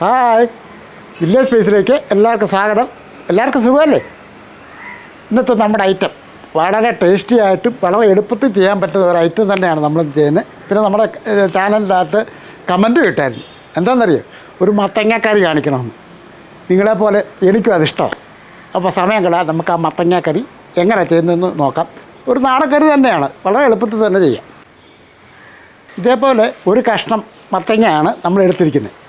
Hi. Village സ്പേസിലേക്ക് എല്ലാവർക്കും സ്വാഗതം. എല്ലാവർക്കും സുഖമല്ലേ? ഇന്നത്തെ നമ്മുടെ ഐറ്റം വളരെ ടേസ്റ്റി ആയിട്ടും വളരെ എളുപ്പത്തിൽ ചെയ്യാൻ പറ്റുന്ന ഒരു ഐറ്റം തന്നെയാണ് നമ്മൾ ചെയ്യുന്നത്. പിന്നെ നമ്മുടെ ചാനലിനകത്ത് കമന്റ് കിട്ടായിരുന്നു എന്താണെന്നറിയോ? ഒരു മത്തങ്ങാക്കറി കാണിക്കണമെന്ന്. നിങ്ങളെപ്പോലെ എനിക്കും അതിഷ്ടമാണ് അപ്പോൾ സമയം കളയാ നമുക്ക് ആ മത്തങ്ങാക്കറി എങ്ങനെ ചെയ്യുന്നതെന്ന് നോക്കാം. ഒരു നാടൻ കറി തന്നെയാണ്. വളരെ എളുപ്പത്തിൽ തന്നെ ചെയ്യാം. ഇതേപോലെ ഒരു കഷ്ണം മത്തങ്ങയാണ് നമ്മൾ എടുത്തിരിക്കുന്നത്.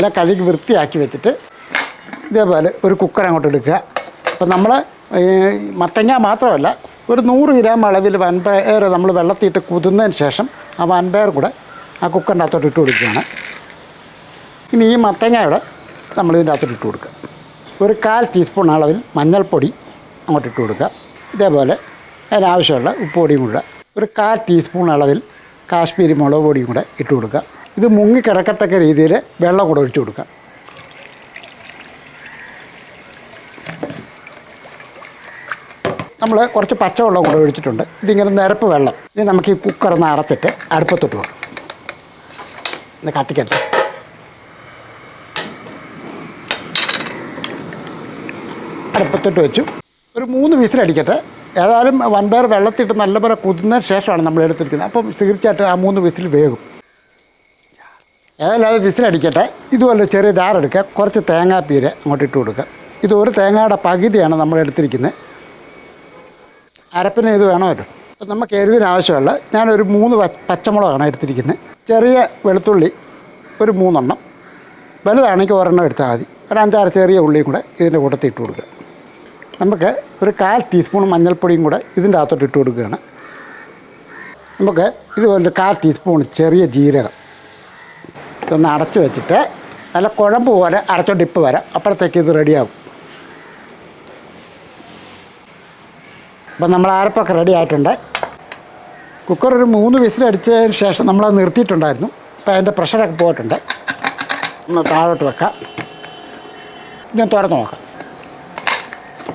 എല്ലാം കഴുകി വൃത്തിയാക്കി വെച്ചിട്ട് ഇതേപോലെ ഒരു കുക്കർ അങ്ങോട്ട് എടുക്കുക. അപ്പം നമ്മൾ മത്തങ്ങ മാത്രമല്ല ഒരു നൂറ് ഗ്രാം അളവിൽ വൻപയർ നമ്മൾ വെള്ളത്തിയിട്ട് കുതിർന്നതിന് ശേഷം ആ വൻപയർ കൂടെ ആ കുക്കറിന്റെ അകത്തോട്ട് ഇട്ട് കൊടുക്കുകയാണ്. ഇനി ഈ മത്തങ്ങയുടെ നമ്മൾ ഇതിന്റെ അകത്തോട്ട് ഇട്ട് കൊടുക്കുക. ഒരു കാൽ ടീസ്പൂൺ അളവിൽ മഞ്ഞൾപ്പൊടി അങ്ങോട്ട് ഇട്ട് കൊടുക്കുക. ഇതേപോലെ അതിനാവശ്യമുള്ള ഉപ്പുപൊടിയും കൂടെ ഒരു കാൽ ടീസ്പൂൺ അളവിൽ കാശ്മീരി മുളക് പൊടിയും കൂടെ ഇട്ട് കൊടുക്കുക. ഇത് മുങ്ങി കിടക്കത്തക്ക രീതിയിൽ വെള്ളം കൂടെ ഒഴിച്ചു കൊടുക്കുക നമ്മൾ കുറച്ച് പച്ചവെള്ളം കൂടെ ഒഴിച്ചിട്ടുണ്ട്. ഇതിങ്ങനെ നിരപ്പ് വെള്ളം. ഇനി നമുക്ക് ഈ കുക്കർ ഒന്ന് അടച്ചിട്ട് അടുപ്പത്തിട്ട് വെക്കാം. ഒന്ന് കത്തിക്കട്ടെ. അടുപ്പത്തിട്ട് വെച്ചു. ഒരു മൂന്ന് വിസിലടിക്കട്ടെ. ഏതായാലും വൻപയർ വെള്ളത്തിട്ട് നല്ലപോലെ കുതിർന്നതിന് ശേഷമാണ് നമ്മൾ എടുത്തിരിക്കുന്നത്. അപ്പം തീർച്ചയായിട്ടും ആ മൂന്ന് വിസിൽ വേകും. ഏതായാലും വിസിലടിക്കട്ടെ. ഇതുപോലെ ചെറിയ ജാറെടുക്കുക കുറച്ച് തേങ്ങാപ്പീര് അങ്ങോട്ട് ഇട്ട് കൊടുക്കുക. ഇത് ഒരു തേങ്ങയുടെ പകുതിയാണ് നമ്മൾ എടുത്തിരിക്കുന്നത്. അരപ്പിന് ഇത് വേണമല്ലോ. അപ്പം നമുക്ക് എരിവിന് ആവശ്യമുള്ള ഞാനൊരു മൂന്ന് പച്ചമുളകാണ് എടുത്തിരിക്കുന്നത്. ചെറിയ വെളുത്തുള്ളി ഒരു മൂന്നെണ്ണം. വലുതാണെങ്കിൽ ഒരെണ്ണം എടുത്താൽ മതി. ഒരു അഞ്ചാറ് ചെറിയ ഉള്ളിയും കൂടെ ഇതിന്റെ കൂട്ടത്തിൽ ഇട്ട് കൊടുക്കുക. നമുക്ക് ഒരു കാൽ ടീസ്പൂൺ മഞ്ഞൾപ്പൊടിയും കൂടെ ഇതിന്റെ അകത്തോട്ട് ഇട്ട് കൊടുക്കുകയാണ്. നമുക്ക് ഇതുപോലെ കാൽ ടീസ്പൂൺ ചെറിയ ജീരകം ഇതൊന്ന് അടച്ച് വെച്ചിട്ട് നല്ല കുഴമ്പ് പോലെ അരച്ചോണ്ട് ഇപ്പ് വരാം അപ്പോഴത്തേക്ക് ഇത് റെഡിയാകും. അപ്പം നമ്മൾ അരപ്പൊക്കെ റെഡി ആയിട്ടുണ്ട്. കുക്കർ ഒരു മൂന്ന് വിസിലടിച്ചതിന് ശേഷം നമ്മൾ നമ്മളത് നിർത്തിയിട്ടുണ്ടായിരുന്നു. അപ്പോൾ അതിന്റെ പ്രഷറൊക്കെ പോയിട്ടുണ്ട്. ഒന്ന് താഴോട്ട് വെക്കാം. ഞാൻ തുറന്ന് നോക്കാം.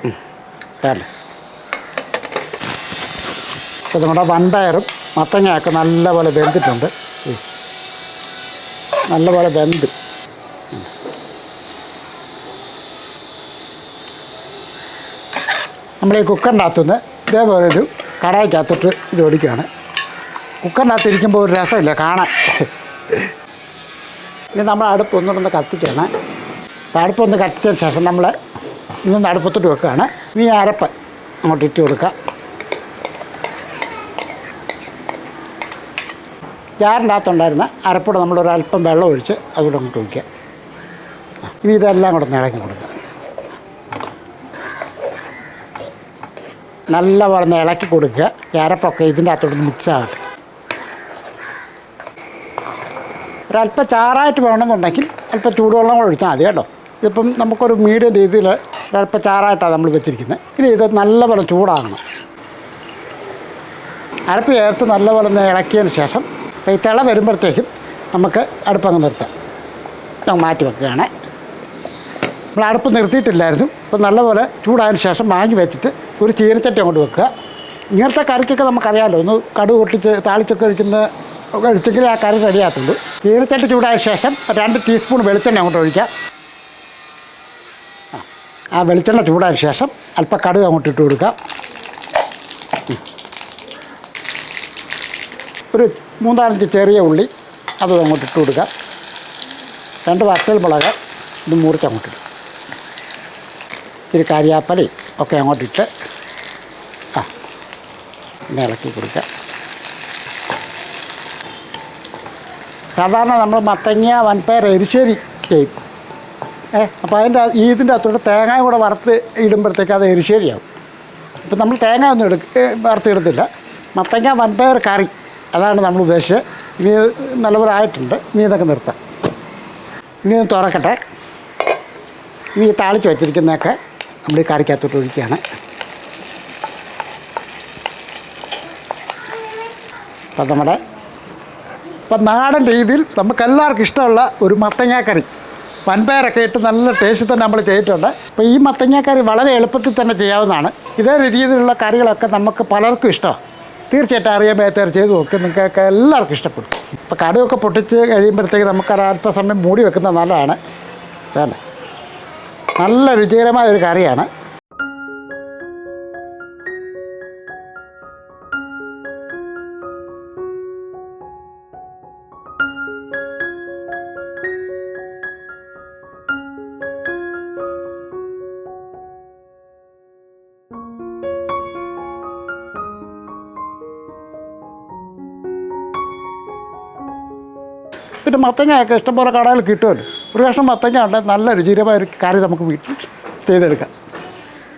ഉം. തേണ്ട അപ്പോൾ നമ്മുടെ വൻപയറും മത്തങ്ങയൊക്കെ നല്ലപോലെ വെന്തിട്ടുണ്ട്. നല്ലപോലെ വെന്ത്. ഉം. നമ്മൾ ഈ കുക്കറിന്റെ അകത്തുനിന്ന് ഇതേപോലെ ഒരു കടായിക്കകത്തോട്ട് ഇത് ഒടിക്കുകയാണ് കുക്കറിനകത്ത് ഇരിക്കുമ്പോൾ ഒരു രസമില്ല കാണാൻ. ഇനി നമ്മൾ അടുപ്പ് കത്തിക്കുകയാണ്. അപ്പോൾ അടുപ്പൊന്ന് കത്തിച്ചതിന് ശേഷം നമ്മൾ ഇന്ന് അടുപ്പത്തോട്ട് വെക്കുകയാണ്. ഇനി അരപ്പ് അങ്ങോട്ട് ഇട്ട് കൊടുക്കുക ജാറിന്റെ അകത്തുണ്ടായിരുന്ന അരപ്പൂടെ നമ്മളൊരു അല്പം വെള്ളം ഒഴിച്ച് അതുകൂടെ അങ്ങോട്ട് ഒഴിക്കുക. ഇനി ഇതെല്ലാം കൂടെ ഇളക്കി കൊടുക്കുക. നല്ല പോലെ ഇളക്കി കൊടുക്കുക. ഈ ഇതിന്റെ അകത്തോട്ട് മിക്സ് ആകട്ടെ ഒരല്പം ചാറായിട്ട് വേണമെന്നുണ്ടെങ്കിൽ അല്പം ചൂടുവെള്ളം കൂടെ ഒഴിച്ചാൽ മതി കേട്ടോ. ഇതിപ്പം നമുക്കൊരു മീഡിയം രീതിയിൽ ഒരല്പം ചാറായിട്ടാണ് നമ്മൾ വെച്ചിരിക്കുന്നത്. ഇനി ഇത് നല്ലപോലെ ചൂടാകണം. അരപ്പ് ചേർത്ത് നല്ലപോലെ ഇളക്കിയതിന് ശേഷം അപ്പോൾ ഈ തിള വരുമ്പോഴത്തേക്കും നമുക്ക് അടുപ്പങ്ങ് നിർത്താം. ഞാൻ മാറ്റി വെക്കുകയാണ്. നമ്മൾ അടുപ്പ് നിർത്തിയിട്ടില്ലായിരുന്നു. അപ്പോൾ നല്ലപോലെ ചൂടായതിന് ശേഷം വാങ്ങി വെച്ചിട്ട് ഒരു ചീനച്ചട്ടി അങ്ങോട്ട് വെക്കുക. ഇങ്ങനത്തെ കറിക്കൊക്കെ നമുക്കറിയാമല്ലോ ഒന്ന് കടുക് പൊട്ടിച്ച് താളിച്ചൊക്കെ ഒഴിക്കുന്ന ഒഴിച്ചെങ്കിലേ ആ കറി റെഡിയാകത്തുള്ളൂ. ചീനച്ചട്ടി ചൂടായ ശേഷം രണ്ട് ടീസ്പൂൺ വെളിച്ചെണ്ണ അങ്ങോട്ട് ഒഴിക്കുക. ആ വെളിച്ചെണ്ണ ചൂടായ ശേഷം അല്പം കടുക് അങ്ങോട്ട് ഇട്ട് കൊടുക്കുക. ഒരു മൂന്നാലഞ്ച് ചെറിയ ഉള്ളി അത് അങ്ങോട്ട് ഇട്ട് കൊടുക്കുക. രണ്ട് വറ്റൽ മുളക് ഇത് മുറിച്ച് അങ്ങോട്ട് ഇടും ഇച്ചിരി കരിയാപ്പലയും ഒക്കെ അങ്ങോട്ടിട്ട് ആ ഇളക്കി കൊടുക്കുക. സാധാരണ നമ്മൾ മത്തങ്ങ വൻപയർ എരിശ്ശേരി ചെയ്യും. ഏ അപ്പോൾ അതിന്റെ ഈ ഇതിന്റെ അകത്തോട്ട് തേങ്ങ കൂടെ വറുത്ത് ഇടുമ്പോഴത്തേക്ക് അത് എരിശ്ശേരിയാവും. ഇപ്പം നമ്മൾ തേങ്ങ ഒന്നും എടുക്ക വറുത്തിടുന്നില്ല മത്തങ്ങ വൻപയർ കറി അതാണ് നമ്മൾ ഉദ്ദേശിച്ചത്. ഇനി നല്ലപോലെ ആയിട്ടുണ്ട് ഇനി ഇതൊക്കെ നിർത്താം. ഇനി തുറക്കട്ടെ. ഇനി താളിച്ച് വെച്ചിരിക്കുന്നതൊക്കെ നമ്മൾ ഈ കറിക്കകത്തോട്ട് ഒഴിക്കുകയാണ്. അപ്പം നമ്മുടെ ഇപ്പം നാടൻ രീതിയിൽ നമുക്കെല്ലാവർക്കും ഇഷ്ടമുള്ള ഒരു മത്തങ്ങാക്കറി. വൻപയറൊക്കെ ഇട്ട് നല്ല ടേസ്റ്റ് തന്നെ നമ്മൾ ചെയ്തിട്ടുണ്ട്. അപ്പോൾ ഈ മത്തങ്ങാക്കറി വളരെ എളുപ്പത്തിൽ തന്നെ ചെയ്യാവുന്നതാണ്. ഇതേ രീതിയിലുള്ള കറികളൊക്കെ നമുക്ക് പലർക്കും ഇഷ്ടമാണ്. തീർച്ചയായിട്ടും അറിയാൻ മേത്തേർ ചെയ്ത് നോക്കി. നിങ്ങൾക്ക് എല്ലാവർക്കും ഇഷ്ടപ്പെടും ഇപ്പോൾ കടുവൊക്കെ പൊട്ടിച്ച് കഴിയുമ്പോഴത്തേക്ക് നമുക്ക് അല്പസമയം മൂടി വെക്കുന്നത് നല്ലതാണ്. വേണ്ട നല്ല രുചികരമായ ഒരു കറിയാണ്. പിന്നെ മത്തങ്ങയൊക്കെ ഇഷ്ടംപോലെ കടയിൽ കിട്ടുമല്ലോ. ഒരു കഷ്ണം മത്തങ്ങ ഉണ്ടെങ്കിൽ നല്ല രുചികരമായ ഒരു കറി നമുക്ക് വീട്ടിൽ ചെയ്തെടുക്കാം.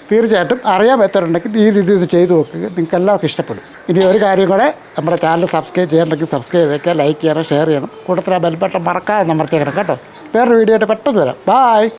തീർച്ചയായിട്ടും അറിയാൻ പറ്റുന്നുണ്ടെങ്കിൽ ഈ രീതിയിൽ ഇത് ചെയ്തു നോക്കുക നിങ്ങൾക്ക് എല്ലാവർക്കും ഇഷ്ടപ്പെടും. ഇനി ഒരു കാര്യം കൂടെ നമ്മുടെ ചാനൽ സബ്സ്ക്രൈബ് ചെയ്യണമെങ്കിൽ സബ്സ്ക്രൈബ് ചെയ്തേക്കുക ലൈക്ക് ചെയ്യണം ഷെയർ ചെയ്യണം. കൂട്ടത്തിൽ ആ ബെൽബട്ടൺ മറക്കാതെ അമർത്തിയേക്കണം കേട്ടോ. വേറൊരു വീഡിയോ ആയിട്ട് പെട്ടെന്ന് വരാം. ബായ്